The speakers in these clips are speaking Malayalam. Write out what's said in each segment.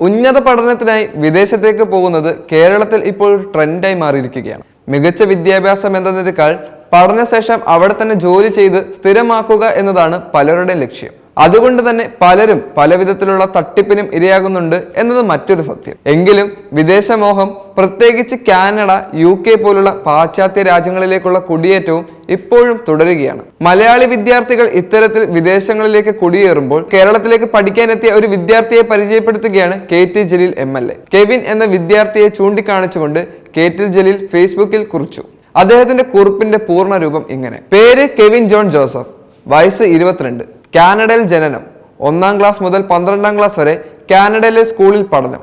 ഉന്നത പഠനത്തിനായി വിദേശത്തേക്ക് പോകുന്നത് കേരളത്തിൽ ഇപ്പോൾ ട്രെൻഡായി മാറിയിരിക്കുകയാണ്. മികച്ച വിദ്യാഭ്യാസം എന്നതിനേക്കാൾ പഠനശേഷം അവിടെ തന്നെ ജോലി ചെയ്ത് സ്ഥിരമാക്കുക എന്നതാണ് പലരുടെയും ലക്ഷ്യം. അതുകൊണ്ട് തന്നെ പലരും പല വിധത്തിലുള്ള തട്ടിപ്പിനും ഇരയാകുന്നുണ്ട് എന്നത് മറ്റൊരു സത്യം. എങ്കിലും വിദേശമോഹം പ്രത്യേകിച്ച് കാനഡ യു കെ പോലുള്ള പാശ്ചാത്യ രാജ്യങ്ങളിലേക്കുള്ള കുടിയേറ്റവും ഇപ്പോഴും തുടരുകയാണ്. മലയാളി വിദ്യാർത്ഥികൾ ഇത്തരത്തിൽ വിദേശങ്ങളിലേക്ക് കുടിയേറുമ്പോൾ കേരളത്തിലേക്ക് പഠിക്കാനെത്തിയ ഒരു വിദ്യാർത്ഥിയെ പരിചയപ്പെടുത്തുകയാണ് K T Jaleel M L A. Kevin എന്ന വിദ്യാർത്ഥിയെ ചൂണ്ടിക്കാണിച്ചുകൊണ്ട് കെ ടി ജലീൽ ഫേസ്ബുക്കിൽ കുറിച്ചു. അദ്ദേഹത്തിന്റെ കുറിപ്പിന്റെ പൂർണ രൂപം ഇങ്ങനെ. പേര് കെവിൻ ജോൺ ജോസഫ്. വയസ്സ് ഇരുപത്തിരണ്ട്. കാനഡയിൽ ജനനം ഒന്നാം ക്ലാസ് മുതൽ പന്ത്രണ്ടാം ക്ലാസ് വരെ കാനഡയിലെ സ്കൂളിൽ പഠനം.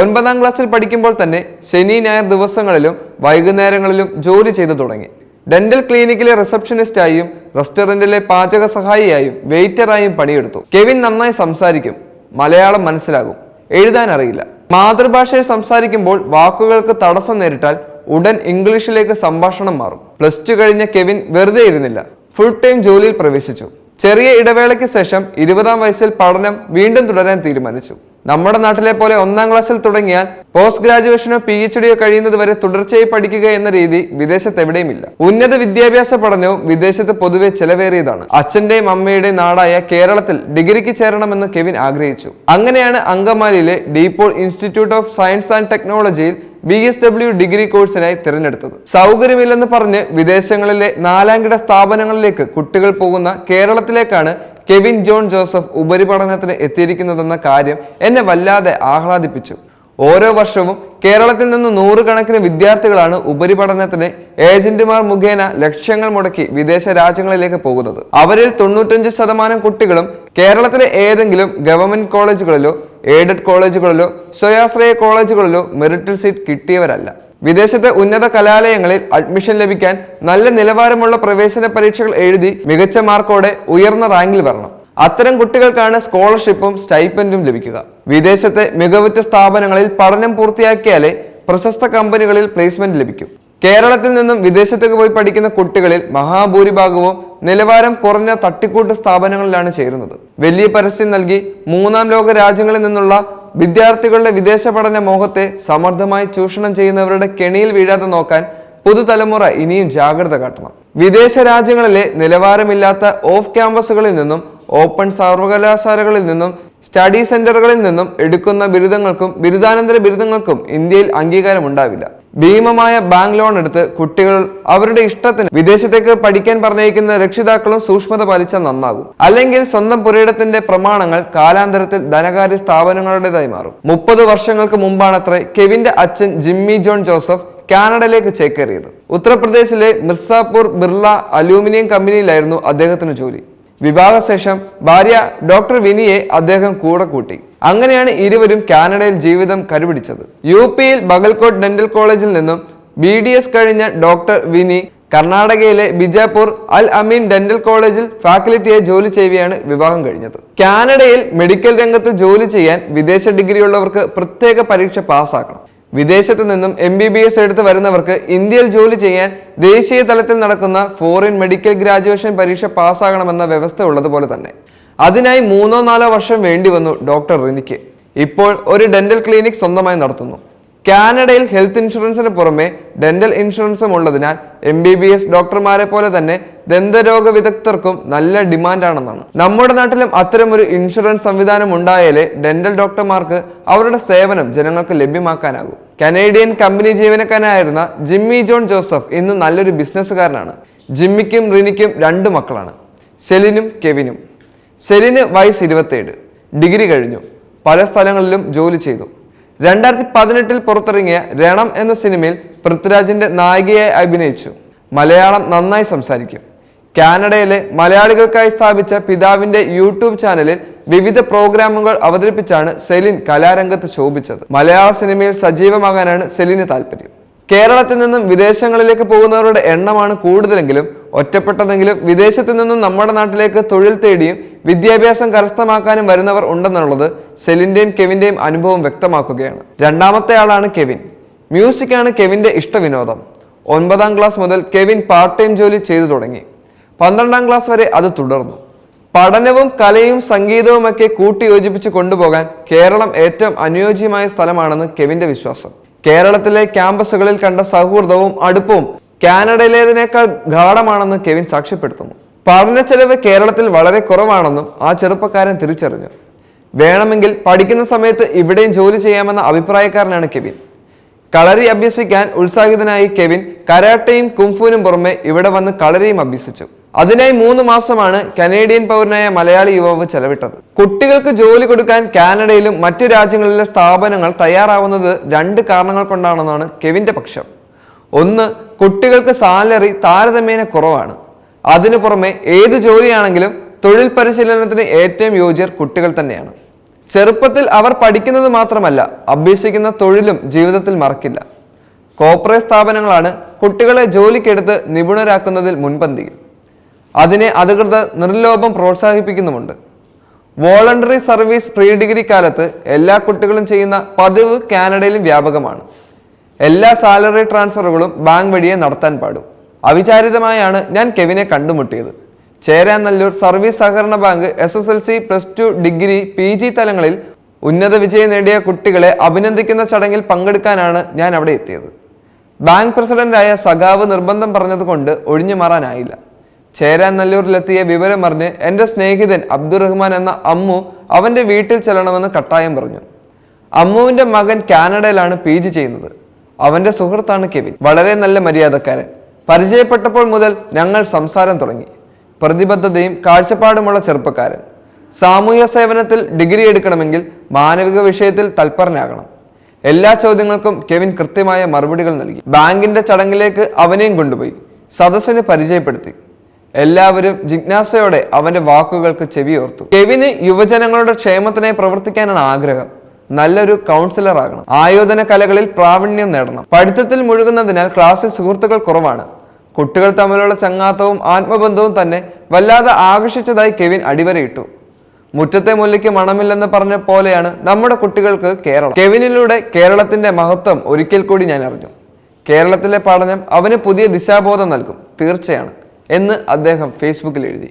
ഒൻപതാം ക്ലാസ്സിൽ പഠിക്കുമ്പോൾ തന്നെ ശനി ഞായർ ദിവസങ്ങളിലും വൈകുന്നേരങ്ങളിലും ജോലി ചെയ്തു തുടങ്ങി. ഡെന്റൽ ക്ലിനിക്കിലെ റിസപ്ഷനിസ്റ്റായും റെസ്റ്റോറന്റിലെ പാചക സഹായിയായും വെയിറ്ററായും പണിയെടുത്തു. കെവിൻ നന്നായി സംസാരിക്കും മലയാളം മനസ്സിലാകും എഴുതാൻ അറിയില്ല. മാതൃഭാഷയിൽ സംസാരിക്കുമ്പോൾ വാക്കുകൾക്ക് തടസ്സം നേരിട്ടാൽ ഉടൻ ഇംഗ്ലീഷിലേക്ക് സംഭാഷണം മാറും. പ്ലസ് ടു കഴിഞ്ഞ കെവിൻ വെറുതെ ഇരുന്നില്ല. ഫുൾ ടൈം ജോലിയിൽ പ്രവേശിച്ചു. ചെറിയ ഇടവേളയ്ക്ക് ശേഷം ഇരുപതാം വയസ്സിൽ പഠനം വീണ്ടും തുടരാൻ തീരുമാനിച്ചു. നമ്മുടെ നാട്ടിലെ പോലെ ഒന്നാം ക്ലാസ്സിൽ തുടങ്ങിയാൽ പോസ്റ്റ് ഗ്രാജുവേഷനോ പി എച്ച് ഡിയോ കഴിയുന്നത് വരെ തുടർച്ചയായി പഠിക്കുക എന്ന രീതി വിദേശത്ത് എവിടെയുമില്ല. ഉന്നത വിദ്യാഭ്യാസ പഠനവും വിദേശത്ത് പൊതുവെ ചെലവേറിയതാണ്. അച്ഛന്റെയും അമ്മയുടെയും നാടായ കേരളത്തിൽ ഡിഗ്രിക്ക് ചേരണമെന്ന് കെവിൻ ആഗ്രഹിച്ചു. അങ്ങനെയാണ് അങ്കമാലിയിലെ DePaul institute of science and ടെക്നോളജിയിൽ ബി എസ് ഡബ്ല്യു ഡിഗ്രി കോഴ്സിനായി തിരഞ്ഞെടുത്തത്. സൗകര്യമില്ലെന്ന് പറഞ്ഞ് വിദേശങ്ങളിലെ നാലാംകിട സ്ഥാപനങ്ങളിലേക്ക് കുട്ടികൾ പോകുന്ന കേരളത്തിലേക്കാണ് കെവിൻ ജോൺ ജോസഫ് ഉപരിപഠനത്തിന് എത്തിയിരിക്കുന്നതെന്ന കാര്യം എന്നെ വല്ലാതെ ആഹ്ലാദിപ്പിച്ചു. ഓരോ വർഷവും കേരളത്തിൽ നിന്ന് നൂറുകണക്കിന് വിദ്യാർത്ഥികളാണ് ഉപരിപഠനത്തിന് ഏജന്റുമാർ മുഖേന ലക്ഷ്യങ്ങൾ മുടക്കി വിദേശ രാജ്യങ്ങളിലേക്ക് പോകുന്നത്. അവരിൽ തൊണ്ണൂറ്റഞ്ച് ശതമാനം കുട്ടികളും കേരളത്തിലെ ഏതെങ്കിലും ഗവൺമെന്റ് കോളേജുകളിലോ എയ്ഡഡ് കോളേജുകളിലോ സ്വയാശ്രയ കോളേജുകളിലോ മെറിറ്റിൽ സീറ്റ് കിട്ടിയവരല്ല. വിദേശത്തെ ഉന്നത കലാലയങ്ങളിൽ അഡ്മിഷൻ ലഭിക്കാൻ നല്ല നിലവാരമുള്ള പ്രവേശന പരീക്ഷകൾ എഴുതി മികച്ച മാർക്കോടെ ഉയർന്ന റാങ്കിൽ വരണം. അത്തരം കുട്ടികൾക്കാണ് സ്കോളർഷിപ്പും സ്റ്റൈപ്പൻഡും ലഭിക്കുക. വിദേശത്തെ മികവുറ്റ സ്ഥാപനങ്ങളിൽ പഠനം പൂർത്തിയാക്കിയാലേ പ്രശസ്ത കമ്പനികളിൽ പ്ലേസ്മെന്റ് ലഭിക്കും. കേരളത്തിൽ നിന്നും വിദേശത്തേക്ക് പോയി പഠിക്കുന്ന കുട്ടികളിൽ മഹാഭൂരിഭാഗവും നിലവാരം കുറഞ്ഞ തട്ടിക്കൂട്ട് സ്ഥാപനങ്ങളിലാണ് ചേരുന്നത്. വലിയ പരസ്യം നൽകി മൂന്നാം ലോക രാജ്യങ്ങളിൽ നിന്നുള്ള വിദ്യാർത്ഥികളുടെ വിദേശ പഠന മോഹത്തെ സമർത്ഥമായി ചൂഷണം ചെയ്യുന്നവരുടെ കെണിയിൽ വീഴാതെ നോക്കാൻ പുതുതലമുറ ഇനിയും ജാഗ്രത കാട്ടണം. വിദേശ രാജ്യങ്ങളിലെ നിലവാരമില്ലാത്ത ഓഫ് ക്യാമ്പസുകളിൽ നിന്നും ഓപ്പൺ സർവകലാശാലകളിൽ നിന്നും സ്റ്റഡി സെന്ററുകളിൽ നിന്നും എടുക്കുന്ന ബിരുദങ്ങൾക്കും ബിരുദാനന്തര ബിരുദങ്ങൾക്കും ഇന്ത്യയിൽ അംഗീകാരം ഉണ്ടാവില്ല ഭീമമായ ബാങ്ക് ലോൺ എടുത്ത് കുട്ടികൾ അവരുടെ ഇഷ്ടത്തിന് വിദേശത്തേക്ക് പഠിക്കാൻ പറഞ്ഞയക്കുന്ന രക്ഷിതാക്കളും സൂക്ഷ്മത പാലിച്ച നന്നാകും. അല്ലെങ്കിൽ സ്വന്തം പുരയിടത്തിന്റെ പ്രമാണങ്ങൾ കാലാന്തരത്തിൽ ധനകാര്യ സ്ഥാപനങ്ങളുടേതായി മാറും. മുപ്പത് വർഷങ്ങൾക്ക് മുമ്പാണത്രേ കെവിന്റെ അച്ഛൻ ജിമ്മി ജോൺ ജോസഫ് കാനഡയിലേക്ക് ചേക്കേറിയത്. ഉത്തർപ്രദേശിലെ മിർസാപൂർ ബിർള അലൂമിനിയം കമ്പനിയിലായിരുന്നു അദ്ദേഹത്തിന് ജോലി. വിവാഹശേഷം ഭാര്യ ഡോക്ടർ വിനിയെ അദ്ദേഹം കൂടെ കൂട്ടി. അങ്ങനെയാണ് ഇരുവരും കാനഡയിൽ ജീവിതം കരുപിടിച്ചത്. യു പിയിൽ ബഗൽകോട്ട് ഡെന്റൽ കോളേജിൽ നിന്നും ബി ഡി എസ് കഴിഞ്ഞ ഡോക്ടർ വിനി കർണാടകയിലെ ബിജാപൂർ അൽ അമീൻ ഡെന്റൽ കോളേജിൽ ഫാക്കൽറ്റിയായി ജോലി ചെയ്യുകയാണ് വിവാഹം കഴിഞ്ഞത്. കാനഡയിൽ മെഡിക്കൽ രംഗത്ത് ജോലി ചെയ്യാൻ വിദേശ ഡിഗ്രിയുള്ളവർക്ക് പ്രത്യേക പരീക്ഷ പാസ്സാക്കണം. വിദേശത്ത് നിന്നും എം ബി ബി എസ് എടുത്ത് വരുന്നവർക്ക് ഇന്ത്യയിൽ ജോലി ചെയ്യാൻ ദേശീയ തലത്തിൽ നടക്കുന്ന ഫോറിൻ മെഡിക്കൽ ഗ്രാജുവേഷൻ പരീക്ഷ പാസ്സാകണമെന്ന വ്യവസ്ഥ ഉള്ളതുപോലെ തന്നെ. അതിനായി മൂന്നോ നാലോ വർഷം വേണ്ടി വന്നു ഡോക്ടർ റിനിക്ക്. ഇപ്പോൾ ഒരു ഡെന്റൽ ക്ലിനിക് സ്വന്തമായി നടത്തുന്നു. കാനഡയിൽ ഹെൽത്ത് ഇൻഷുറൻസിന് പുറമെ ഡെന്റൽ ഇൻഷുറൻസും ഉള്ളതിനാൽ എം ബി ബി എസ് ഡോക്ടർമാരെ പോലെ തന്നെ ദന്തരോഗ വിദഗ്ധർക്കും നല്ല ഡിമാൻഡാണെന്നാണ്. നമ്മുടെ നാട്ടിലും അത്തരമൊരു ഇൻഷുറൻസ് സംവിധാനം ഉണ്ടായാലേ ഡെന്റൽ ഡോക്ടർമാർക്ക് അവരുടെ സേവനം ജനങ്ങൾക്ക് ലഭ്യമാക്കാനാകൂ. കനേഡിയൻ കമ്പനി ജീവനക്കാരനായിരുന്ന ജിമ്മി ജോൺ ജോസഫ് ഇന്ന് നല്ലൊരു ബിസിനസ്സുകാരനാണ്. ജിമ്മിക്കും റിനിക്കും രണ്ട് മക്കളാണ്. സെലിനും കെവിനും. സെലിന് വയസ്സ് ഇരുപത്തേഴ് ഡിഗ്രി കഴിഞ്ഞു. പല സ്ഥലങ്ങളിലും ജോലി ചെയ്തു. രണ്ടായിരത്തി പതിനെട്ടിൽ പുറത്തിറങ്ങിയ രണം എന്ന സിനിമയിൽ പൃഥ്വിരാജിന്റെ നായികയായി അഭിനയിച്ചു. മലയാളം നന്നായി സംസാരിക്കും. കാനഡയിലെ മലയാളികൾക്കായി സ്ഥാപിച്ച പിതാവിന്റെ യൂട്യൂബ് ചാനലിൽ വിവിധ പ്രോഗ്രാമുകൾ അവതരിപ്പിച്ചാണ് സെലിൻ കലാരംഗത്ത് ശോഭിച്ചത്. മലയാള സിനിമയിൽ സജീവമാകാനാണ് സെലിന് താല്പര്യം. കേരളത്തിൽ നിന്നും വിദേശങ്ങളിലേക്ക് പോകുന്നവരുടെ എണ്ണമാണ് കൂടുതലെങ്കിലും ഒറ്റപ്പെട്ടതെങ്കിലും വിദേശത്ത് നിന്നും നമ്മുടെ നാട്ടിലേക്ക് തൊഴിൽ തേടിയും വിദ്യാഭ്യാസം കരസ്ഥമാക്കാനും വരുന്നവർ ഉണ്ടെന്നുള്ളത് സെലിന്റെയും കെവിന്റെയും അനുഭവം വ്യക്തമാക്കുകയാണ്. രണ്ടാമത്തെ ആളാണ് കെവിൻ. മ്യൂസിക്കാണ് കെവിന്റെ ഇഷ്ടവിനോദം. ഒൻപതാം ക്ലാസ് മുതൽ കെവിൻ പാർട്ട് ടൈം ജോലി ചെയ്തു തുടങ്ങി. പന്ത്രണ്ടാം ക്ലാസ് വരെ അത് തുടർന്നു. പഠനവും കലയും സംഗീതവും സംഗീതവുമൊക്കെ കൂട്ടിയോജിപ്പിച്ച് കൊണ്ടുപോകാൻ കേരളം ഏറ്റവും അനുയോജ്യമായ സ്ഥലമാണെന്ന് കെവിന്റെ വിശ്വാസം. കേരളത്തിലെ ക്യാമ്പസുകളിൽ കണ്ട സൗഹൃദവും അടുപ്പവും കാനഡയിലേതിനേക്കാൾ ഗാഠമാണെന്ന് കെവിൻ സാക്ഷ്യപ്പെടുത്തുന്നു. പഠന ചെലവ് കേരളത്തിൽ വളരെ കുറവാണെന്നും ആ ചെറുപ്പക്കാരൻ തിരിച്ചറിഞ്ഞു. വേണമെങ്കിൽ പഠിക്കുന്ന സമയത്ത് ഇവിടെയും ജോലി ചെയ്യാമെന്ന അഭിപ്രായക്കാരനാണ് കെവിൻ. കളരി അഭ്യസിക്കാൻ ഉത്സാഹിതനായി കെവിൻ കരാട്ടയും കുംഫുവിനും പുറമെ ഇവിടെ വന്ന് കളരിയും അഭ്യസിച്ചു. അതിനായി മൂന്ന് മാസമാണ് കനേഡിയൻ പൗരനായ മലയാളി യുവാവ് ചെലവിട്ടത്. കുട്ടികൾക്ക് ജോലി കൊടുക്കാൻ കാനഡയിലും മറ്റു രാജ്യങ്ങളിലെ സ്ഥാപനങ്ങൾ തയ്യാറാവുന്നത് രണ്ട് കാരണങ്ങൾ കൊണ്ടാണെന്നാണ് കെവിന്റെ പക്ഷം. ഒന്ന് കുട്ടികൾക്ക് സാലറി താരതമ്യേന കുറവാണ്. അതിനു പുറമെ ഏത് ജോലിയാണെങ്കിലും തൊഴിൽ പരിശീലനത്തിന് ഏറ്റവും യോജ്യർ കുട്ടികൾ തന്നെയാണ്. ചെറുപ്പത്തിൽ അവർ പഠിക്കുന്നത് മാത്രമല്ല അഭ്യസിക്കുന്ന തൊഴിലും ജീവിതത്തിൽ മറക്കില്ല. കോർപ്പറേറ്റ് സ്ഥാപനങ്ങളാണ് കുട്ടികളെ ജോലിക്കെടുത്ത് നിപുണരാക്കുന്നതിൽ മുൻപന്തിയിൽ. അതിനെ അധികൃതർ നിർലോഭം പ്രോത്സാഹിപ്പിക്കുന്നുമുണ്ട്. വോളണ്ടറി സർവീസ് പ്രീ ഡിഗ്രി കാലത്ത് എല്ലാ കുട്ടികളും ചെയ്യുന്ന പതിവ് കാനഡയിലും വ്യാപകമാണ്. എല്ലാ സാലറി ട്രാൻസ്ഫറുകളും ബാങ്ക് വഴിയെ നടത്താൻ പാടും. അവിചാരിതമായാണ് ഞാൻ കെവിനെ കണ്ടുമുട്ടിയത്. ചേരാനല്ലൂർ സർവീസ് സഹകരണ bank S S L C plus two degree P G തലങ്ങളിൽ ഉന്നത വിജയം നേടിയ കുട്ടികളെ അഭിനന്ദിക്കുന്ന ചടങ്ങിൽ പങ്കെടുക്കാനാണ് ഞാൻ അവിടെ എത്തിയത്. ബാങ്ക് പ്രസിഡന്റായ സഖാവ് നിർബന്ധം പറഞ്ഞതുകൊണ്ട് ഒഴിഞ്ഞു മാറാനായില്ല. ചേരാൻ നല്ലൂരിലെത്തിയ വിവരമറിഞ്ഞ് എന്റെ സ്നേഹിതൻ അബ്ദുറഹ്മാൻ എന്ന അമ്മു അവന്റെ വീട്ടിൽ ചെല്ലണമെന്ന് കട്ടായം പറഞ്ഞു. അമ്മുവിന്റെ മകൻ കാനഡയിലാണ് പി ജി ചെയ്യുന്നത്. അവന്റെ സുഹൃത്താണ് കെവിൻ. വളരെ നല്ല മര്യാദക്കാരൻ. പരിചയപ്പെട്ടപ്പോൾ മുതൽ ഞങ്ങൾ സംസാരം തുടങ്ങി. പ്രതിബദ്ധതയും കാഴ്ചപ്പാടുമുള്ള ചെറുപ്പക്കാരൻ. സാമൂഹ്യ സേവനത്തിൽ ഡിഗ്രി എടുക്കണമെങ്കിൽ മാനവിക വിഷയത്തിൽ തൽപരനാകണം. എല്ലാ ചോദ്യങ്ങൾക്കും കെവിൻ കൃത്യമായ മറുപടികൾ നൽകി. ബാങ്കിന്റെ ചടങ്ങിലേക്ക് അവനെയും കൊണ്ടുപോയി. സദസ്സിന് പരിചയപ്പെടുത്തി. എല്ലാവരും ജിജ്ഞാസയോടെ അവന്റെ വാക്കുകൾക്ക് ചെവിയോർത്തു. കെവിന് യുവജനങ്ങളുടെ ക്ഷേമത്തിനായി പ്രവർത്തിക്കാനാണ് ആഗ്രഹം. നല്ലൊരു കൗൺസിലർ ആകണം. ആയോധന കലകളിൽ പ്രാവീണ്യം നേടണം. പഠിത്തത്തിൽ മുഴുകുന്നതിനാൽ ക്ലാസ്സിൽ സുഹൃത്തുക്കൾ കുറവാണ്. കുട്ടികൾ തമ്മിലുള്ള ചങ്ങാത്തവും ആത്മബന്ധവും തന്നെ വല്ലാതെ ആകർഷിച്ചതായി കെവിൻ അടിവരയിട്ടു. മുറ്റത്തെ മുല്ലയ്ക്ക് മണമില്ലെന്ന് പറഞ്ഞ പോലെയാണ് നമ്മുടെ കുട്ടികൾക്ക് കേരളം. കെവിനിലൂടെ കേരളത്തിന്റെ മഹത്വം ഒരിക്കൽ കൂടി ഞാൻ അറിഞ്ഞു. കേരളത്തിലെ പഠനം അവന് പുതിയ ദിശാബോധം നൽകും. തീർച്ചയാണ്. എന്ന് അദ്ദേഹം ഫേസ്ബുക്കിൽ എഴുതി.